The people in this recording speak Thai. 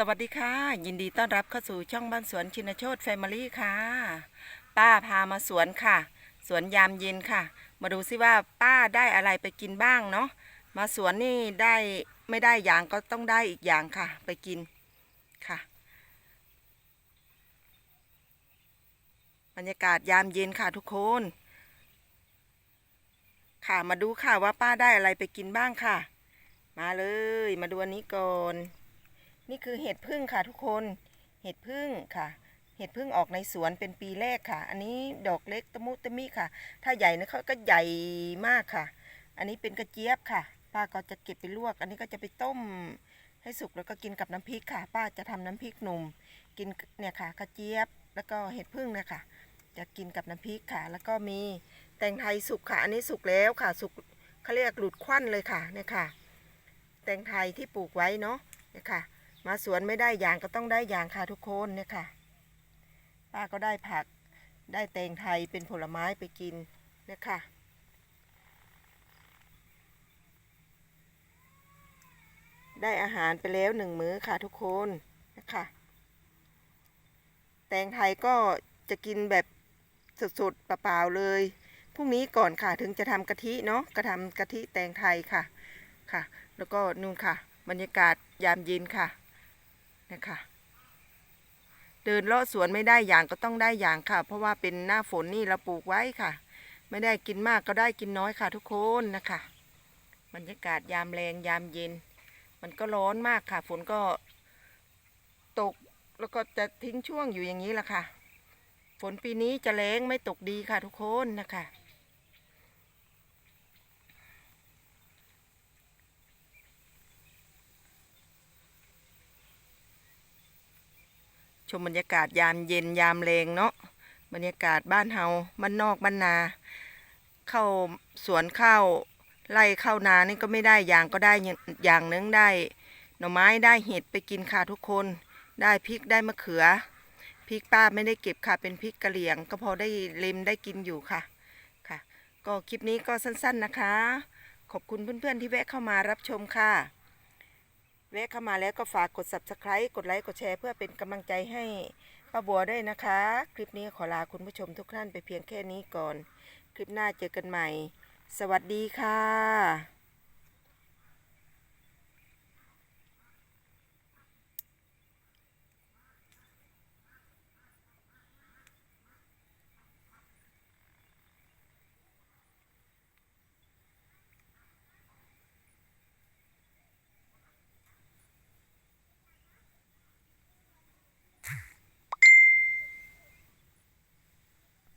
สวัสดีค่ะ ยินดีต้อนรับเข้าสู่ช่องบ้านสวนชินโชตแฟมิลี่ค่ะ ป้าพามาสวนค่ะ สวนยามเย็นค่ะ มาดูซิว่าป้าได้อะไรไปกินบ้างเนาะมาสวนนี่ได้ไม่ได้อย่างก็ต้องได้อีกอย่างค่ะ ไปกินค่ะ บรรยากาศยามเย็นค่ะทุกคน ค่ะมาดูค่ะว่าป้าได้อะไรไปกินบ้างค่ะ มาเลย มาดูอันนี้ก่อน นี่คือเห็ดพึ่งค่ะทุกคน เห็ดพึ่งค่ะ เห็ดพึ่งออกในสวนเป็นปีแรกค่ะ อันนี้ดอกเล็กตะมุตะมิค่ะ ถ้าใหญ่นะเขาก็ใหญ่มากค่ะ อันนี้เป็นกระเจี๊ยบค่ะ ป้าก็จะเก็บไปลวก อันนี้ก็จะไปต้มให้สุกแล้วก็กินกับน้ำพริกค่ะ ป้าจะทำน้ำพริกหนุ่ม กินเนี่ยค่ะ กระเจี๊ยบ แล้วก็เห็ดพึ่งเนี่ยค่ะ จะกินกับน้ำพริกค่ะ แล้วก็มีแตงไทยสุกค่ะ อันนี้สุกแล้วค่ะ สุกเขาเรียกหลุดควันเลยค่ะ เนี่ยค่ะ แตงไทยที่ปลูกไว้เนาะ เนี่ยค่ะ มาสวนไม่ได้อย่างก็ต้องได้อย่างค่ะทุกคนเนี่ยค่ะ ป้าก็ได้ผักได้แตงไทยเป็นผลไม้ไปกินเนี่ยค่ะได้อาหารไปแล้วหนึ่งมื้อค่ะทุกคนนะคะแตงไทยก็จะกินแบบสดๆเปล่าๆเลยพรุ่งนี้ก่อนค่ะถึงจะทำกะทิเนาะกระทำกะทิแตงไทยค่ะค่ะ แล้วก็นู่นค่ะ บรรยากาศยามเย็นค่ะ นะคะเดินเลาะสวนไม่ได้อย่างก็ต้องได้อย่างค่ะ เพราะว่าเป็นหน้าฝนนี่เราปลูกไว้ค่ะ ไม่ได้กินมากก็ได้กินน้อยค่ะทุกคนนะคะบรรยากาศยามแรงยามเย็น มันก็ร้อนมากค่ะ ฝนก็ตกแล้วก็จะทิ้งช่วงอยู่อย่างนี้แหละค่ะ ฝนปีนี้จะแรงไม่ตกดีค่ะทุกคนนะคะ ชมบรรยากาศยามเย็นยามแรงเนาะบรรยากาศบ้านเฮาบ้านนอกบ้านนา เข้าสวนข้าวไล่เข้านานี่ก็ไม่ได้อย่างก็ได้อย่างนึงได้ หน่อไม้ได้เห็ดไปกินค่ะทุกคน ได้พริกได้มะเขือพริกป้าไม่ได้เก็บค่ะเป็นพริกกะเหรี่ยง ก็พอได้เลมได้กินอยู่ค่ะค่ะ ก็คลิปนี้ก็สั้นๆนะคะ ขอบคุณเพื่อนๆที่แวะเข้ามารับชมค่ะ แวะเข้ามาแล้วก็ฝากกด subscribe กดไลค์กดแชร์เพื่อเป็นกำลังใจให้ป้าบัวด้วยนะคะ คลิปนี้ขอลาคุณผู้ชมทุกท่านไปเพียงแค่นี้ก่อน คลิปหน้าเจอกันใหม่ สวัสดีค่ะ